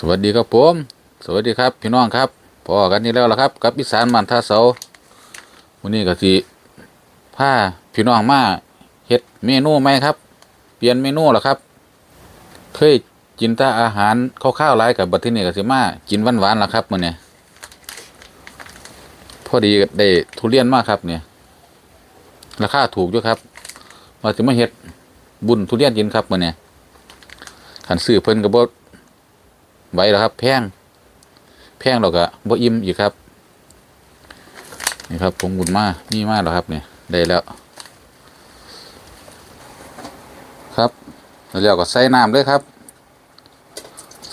สวัสดีครับผม สวัสดีครับพี่น้องครับพอกันนี่แล้วละครับ กับอีสานมันท่าเสาวันนี้ก็สิพาพี่น้องมาเฮ็ดเมนูไหมครับ เปลี่ยนเมนูแล้วครับ เคยกินต่อาหารข้าวๆหลายกับบัดที่นี่ก็สิมากินหวานๆล้วครับมื้อนี้พอดีได้ทุเรียนมากครับเนี่ยราคาถูกด้วยครับมาสิมาเฮ็ดบุญทุเรียนกินครับมื้อนี้ขันซื้อเพิ่นก็บ่ ไว้แล้วครับ แพงแพงเราก็บ่อิ่มอีกครับ นี่ครับผมบุญมานี่มากแล้วครับเนี่ยได้แล้ว ครับแล้วก็ใส่น้ำเลยครับ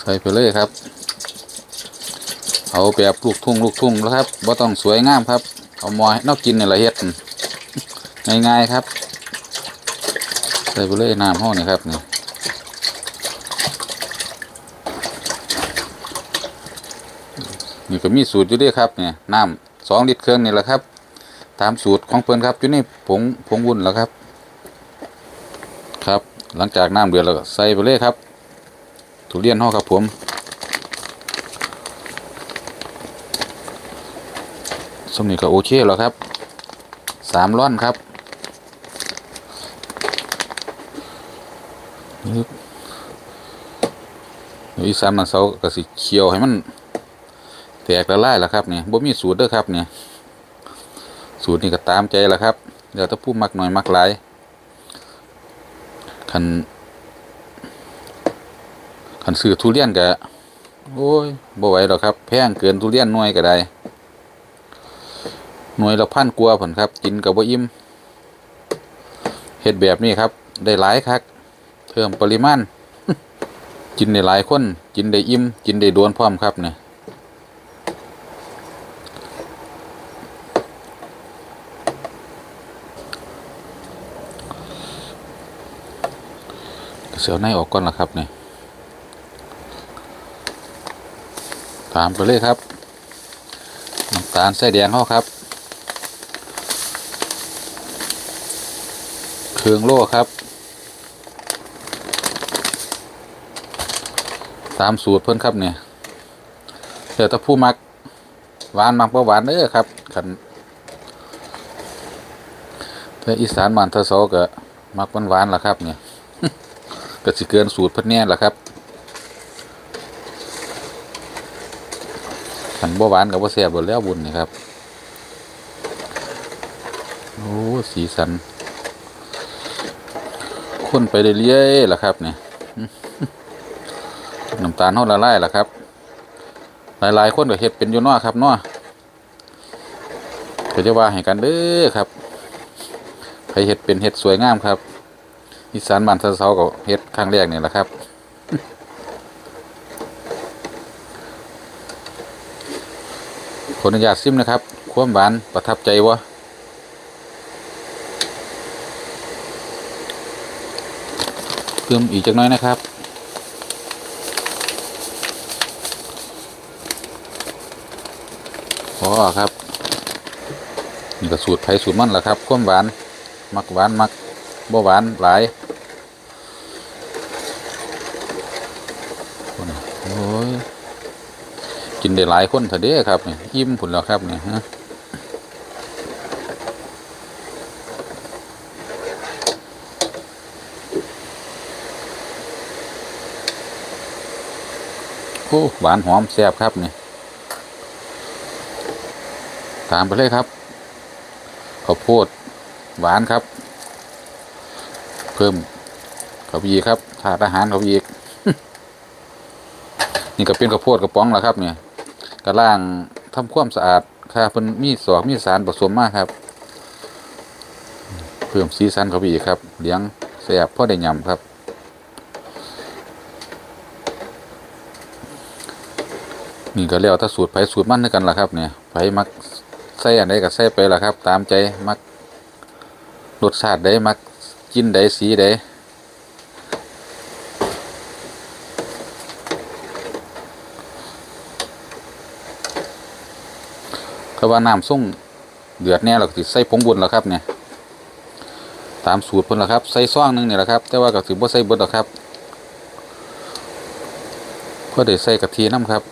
ใส่ไปเลยครับ เอาแบบลูกทุ่งลูกทุ่งแล้วครับบ่ต้องสวยงามครับ เอามอยนอกกินนี่แหละเฮ็ดง่ายๆครับ ใส่ไปเลยน้ำห้องนี่ครับนี่ นี่ก็มีสูตรอยู่ด้วยครับเนี่ยน้ำสองลิตรเครื่องนี่แหละครับ ตามสูตรของเพิ่นครับอยู่ในผงผงวุ้นแล้วครับ ครับ หลังจากน้ำเดือดแล้วใส่ไปเลยครับทุเรียนห่อครับผมสมนี้ก็โอเคแล้วครับสามร้อนครับปึ๊บเดี๋ยวอีกสามนาเสาก็สิเคี่ยวให้มัน แตกละลายแล้วครับเนี่ยบ่มีสูตรเด้อครับเนี่ยสูตรนี่ก็ตามใจแล้วครับเดี๋ยวถ้าผู้มักหน่อยมักหลายคันคันซื้อทุเรียนก็โอ้ยบ่ไหวหรอกครับ แพงเกินทุเรียนหน่วยก็ได้หน่วยละพันกว่าผลครับ กินกับบ่อิ่มเฮ็ดแบบนี้ครับ ได้หลายคักเพิ่มปริมาณกินได้หลายคน กินได้อิ่มกินได้โดนพร้อมครับเนี่ย สียวในออกก่อนละครับเนี่ยตามไปเลยครับน้ำตาลใส่แดงเขาครับเครื่องโล่ครับ ตามสูตรเพิ่นครับเนี่ยเดี๋ยวถ้าผู้มักหวานมักบ่หวานเด้อครับคันถ้าอีสานมันเทะเซาก็มักหวานๆล่ะครับเนี่ย ก็สิเกินสูตรเพิ่นแน่ล่ะครับขันบ่หวานกับบ่แซ่บบ่แล้วบุญนี่ครับ โอ้สีสันคนไปเรื่อยๆล่ะครับเนี่ยน้ำตาลเฮาละลายล่ะครับ หลายๆคนก็เฮ็ดเป็นอยู่นาะครับเนาะก็จะว่าให้กันเด้อครับใครเฮ็ดเป็นเฮ็ดสวยงามครับ อีสานบ้านเสาๆก็เฮ็ดครั้งแรกนี่แหละครับขออนุญาตซิมนะครับ ความหวานประทับใจวะเพิ่มอีกจักน้อยนะครับพอครับนี่ก็สูตรไผ่สูตรมันแหละครับ ความหวาน มักหวาน มักบ่หวาน หลายโอ้ยโอ้ย กิน ได้หลายคนเถอะเด้อครับนี่อิ่มผุนแล้วครับนี่ฮะโอ้หวานหอมแซ่บครับนี่ตามไปเลยครับข้าวโพดหวานครับ เพิ่มข้าวบีครับถาดอาหารข้าวยีนี่ก็เป็นข้าวโพดกระป๋องแล้วครับเนี่ย กระล่างทำความสะอาดค่ะเพิ่นมีสอกมีสารผสมมากครับ เพิ่มสีสันเข้าไปอีกครับเลี้ยงแซ่บพ่อได้ยำครับนี่ก็แล้วถ้าสูตรไผสูตรมันด้วยกันล่ะครับเนี่ยไผมักใส่อันใดก็ใส่ไปล่ะครับ ตามใจมักรสชาติใดมักกินใดสีใด ว่าน้ำส่งเดือดแน่เราติดใส่ผงบุญแล้วครับเนี่ยตามสูตรเพิ่นแล้วครับใส่ซ่องหนึงนี่แหละครับ แต่ว่าก็สิบ่ใส่เบิดหรอกครับเพิ่นก็ได้ใส่กะทิน้ำครับ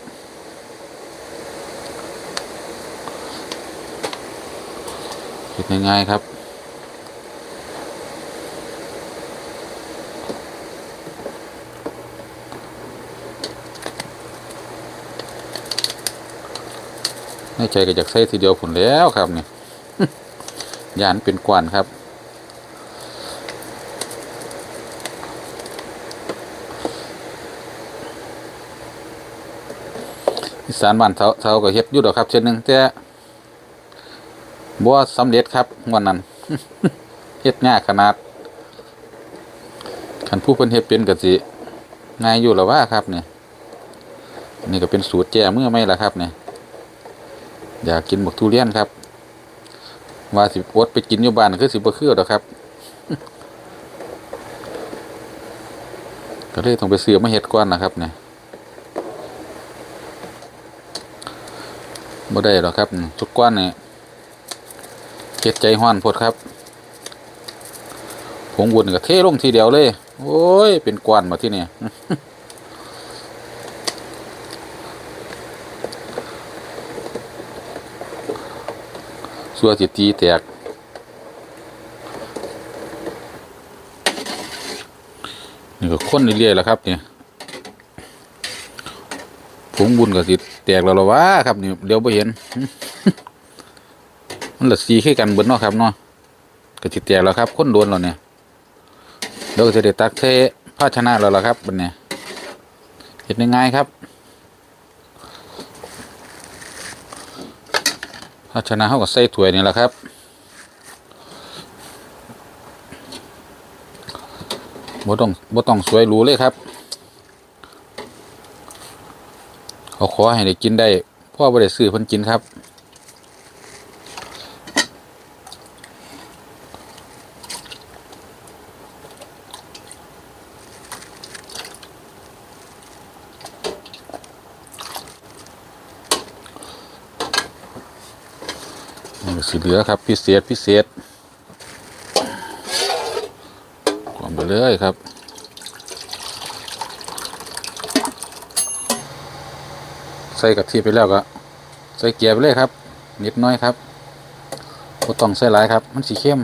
เฮ็ดง่ายๆครับ ใจก็อยากใส่ทีเดียวผลแล้วครับนี่ยานเป็นกวนครับอีสานบ้านเทาเทาก็เฮ็ดอยู่ดอกครับ เช่นหนึ่งแต่บ่สำเร็จครับวันนั้นเฮ็ดยากขนาดคันผู้เพิ่นเฮ็ดเป็นก็สิง่ายอยู่แล้วว่าครับเนี่ยนี่ก็เป็นสูตรแจ้เมื่อไม่ละครับเนี่ย อยากกินบักทุเรียนครับว่าสิอดไปกินอยู่บ้านคือสิบ่คือดอกครับ ก็เลยต้องไปซื้อมาเฮ็ดก่อนนะครับเนี่ยบ่ได้หรอกครับทุกก้อนเนี่ยเจ็ดใจห้อนพดครับผงบุญก็เทลงทีเดียวเลย โอ้ย เป็นก้อนมาที่นี่ สัวจิตีแตก นี่ก็ค้นเรื่อยๆแล้วครับเนี่ยผงบุญก็สิแตกแล้วละวะครับนี่เดี๋ยวไปเห็น มันละสีขึ้กันเบิดเนาะครับเนาะก็สิแตกแล้วครับค้นโดนแล้วเนี่ยเดี๋ยวก็จะได้ตักเทภาชนะแล้วล่ะครับบัดเนี่ยเห็นง่ายๆครับ ถ้าชนะเขากับไส้ถั่วยนี่แหละครับ บ่ต้องบ่ต้องสวยหรูเลยครับเขาขอให้ได้กินได้พ่อบ่ได้ซื้อเพิ่นกินครับ สีเหลือครับ พิเศษพิเศษกล่อมไปเลยครับใส่กะทิไปแล้วก็ใส่เกลือไปเลยครับ นิดน้อยครับบ่ต้องใส่หลายครับ มันสีเข้ม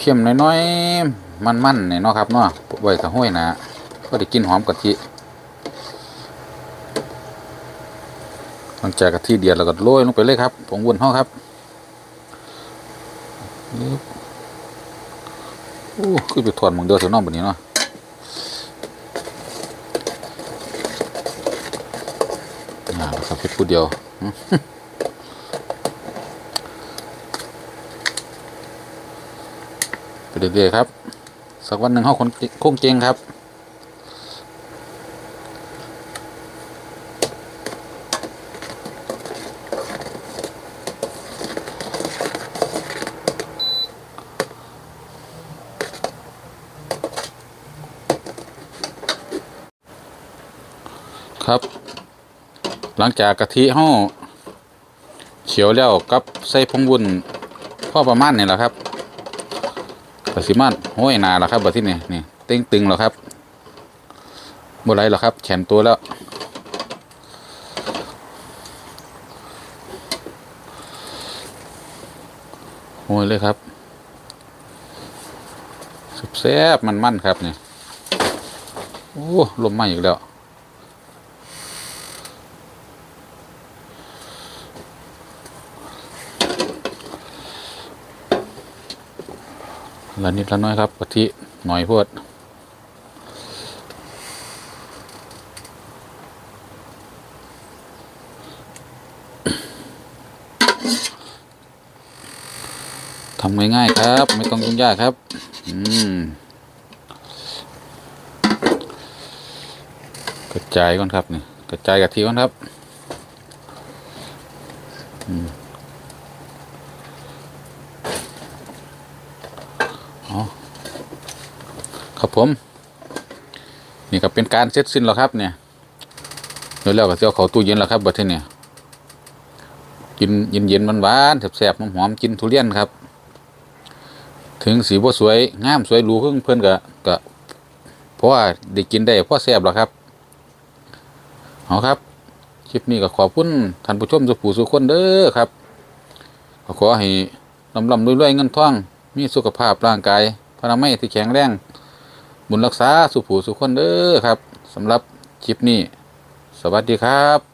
เข้มน้อยๆ มันๆเนี่ยเนาะครับเนาะไว้กับห้อยนะก็ได้กินหอมกะทิ ลังจากกะทิเดือดแล้วก็โรยลงไปเลยครับผงวุ้นห่อครับโอ้คือไปถอนมึงเดียวเถอะเน้องแบบนี้เนาะอ่าครับพ็ดผู้เดียวไปเรื่อยๆครับ สักวันหนึ่งเขาคนคงเจงครับ ครับ หลังจากกะทิห่อเขียวแล้วกับใส่พงวุ้นพ่อประมาณนี่แหละครับกสิมันห้อยหนาแล้วครับแบบที่นี่นี่เต็งตึงแล้วครับบไรแล้วครับ แขนตัวแล้วโอ้ยเลยครับสุบแซ่บมันมันครับเนี่ยโอ้ลมมาอีกแล้ว ละนิดละน้อยครับกะทิหน่อยพวดทำง่ายๆครับ ไม่ต้องยุ่งยากครับ อืมกระจายก่อนครับนี่กระจายกะทิก่อนครับ ครับผม นี่ก็เป็นการเสร็จสิ้นแล้วครับเนี่ยเดี๋ยวแล้วก็จะเอาเขาตู้เย็นแล้วครับบัดนี้เนี่ยกินเย็นเย็นๆหวานแสบๆหอมกินทุเรียนครับ ถึงสีบ่สวยงามสวยรูเพิ่งเพิ่อนก็ก็ราะว่าได้กินได้เพราะแซ่บหรอกครับเอาครับคลิปนี้ก็ขอบคุณท่านผู้ชมสุผู้สุคนเด้อครับก็ขอให้ลำลำรวยๆเงินทอง มีสุขภาพร่างกายพนามัยที่แข็งแรงบุญรักษาสุผูสุคนเด้อครับสำหรับคลิปนี้ สวัสดีครับ